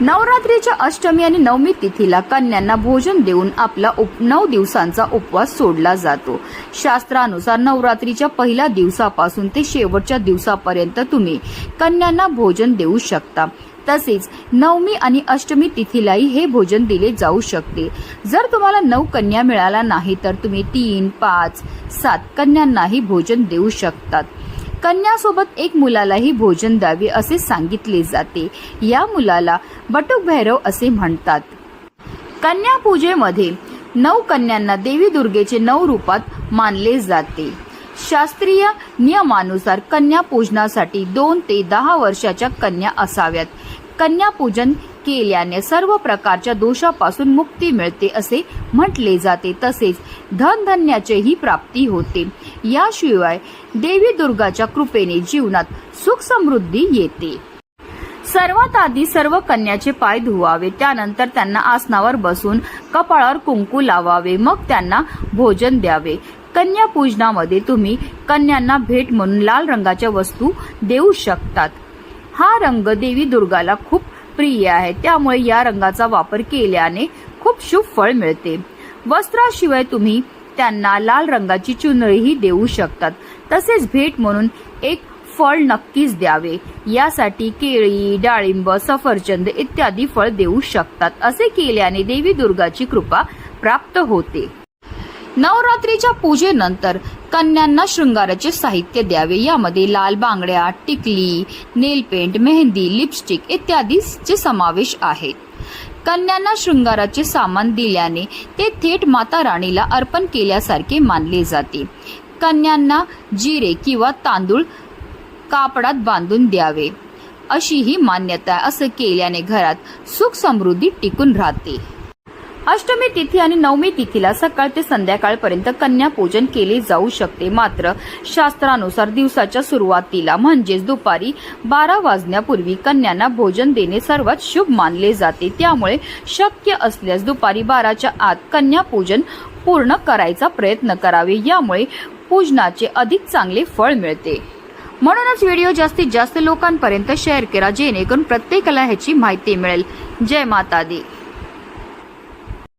नवरात्रीच्या अष्टमी आणि नवमी तिथीला कन्यांना भोजन देऊन आपला उप नऊ दिवसांचा उपवास सोडला जातो. शास्त्रानुसार नवरात्रीच्या पहिल्या दिवसापासून ते शेवटच्या दिवसापर्यंत तुम्ही कन्यांना भोजन देऊ शकता. तसेच नवमी आणि अष्टमी तिथीलाही हे भोजन दिले जाऊ शकते. जर तुम्हाला नऊ कन्या मिळाला नाही तर तुम्ही तीन पाच सात कन्यांनाही भोजन देऊ शकतात. कन्यासोबत एक मुलालाही भोजन द्यावे असे सांगितले जाते. या मुलाला बटुक भैरव असे म्हणतात. कन्या पूजेमध्ये नऊ कन्यांना देवी दुर्गेचे नऊ रूपात मानले जाते. शास्त्रीय नियमानुसार कन्या पूजनासाठी दोन ते दहा वर्षाच्या कन्या असाव्यात. कन्या पूजन केल्याने सर्व प्रकारच्या दोषापासून मुक्ती मिळते असे म्हटले जाते. तसेच धनधन्याचीही प्राप्ती होते. याशिवाय देवी दुर्गाच्या कृपेने जीवनात सुख समृद्धी येते. सर्वात आधी सर्व कन्याचे पाय धुवावे. त्यानंतर त्यांना आसनावर बसून कपाळावर कुंकू लावावे. मग त्यांना भोजन द्यावे. कन्या पूजनामध्ये तुम्ही कन्यांना भेट म्हणून लाल रंगाच्या वस्तू देऊ शकतात. हा रंग देवी दुर्गाला खूप प्रिय आहे. त्यामुळे या रंगाचा वापर केल्याने खूप शुभ फळ मिळते. वस्त्राशिवाय तुम्ही त्यांना लाल रंगाची चुनरीही देऊ शकतात. तसेच भेट म्हणून एक फळ नक्कीच द्यावे. यासाठी केळी डाळिंब सफरचंद इत्यादी फळ देऊ शकतात. असे केल्याने देवी दुर्गाची कृपा प्राप्त होते. नवरात्रीच्या पूजेनंतर कन्यांना शृंगाराचे साहित्य द्यावे. यामध्ये लाल बांगड्या टिकली नेलपेंट मेहंदी लिपस्टिक इत्यादीचे समावेश आहेत. कन्यांना शृंगाराचे सामान दिल्याने ते थेट माता राणीला अर्पण केल्यासारखे मानले जाते. कन्यांना जिरे किंवा तांदूळ कापडात बांधून द्यावे. अशी ही मान्यता आहे. असं केल्याने घरात सुख समृद्धी टिकून राहते. अष्टमी तिथी आणि नवमी तिथीला सकाळ ते संध्याकाळपर्यंत कन्या पूजन केले जाऊ शकते. मात्र शास्त्रानुसार दिवसाच्या सुरुवातीला म्हणजेच दुपारी बारा वाजण्यापूर्वी कन्यांना भोजन देणे सर्वात शुभ मानले जाते. त्यामुळे शक्य असल्यास दुपारी बाराच्या आत कन्या पूजन पूर्ण करायचा प्रयत्न करावे. यामुळे पूजनाचे अधिक चांगले फळ मिळते. म्हणूनच व्हिडिओ जास्तीत जास्त लोकांपर्यंत शेअर करा जेणेकरून प्रत्येकाला ह्याची माहिती मिळेल. जय माता दी.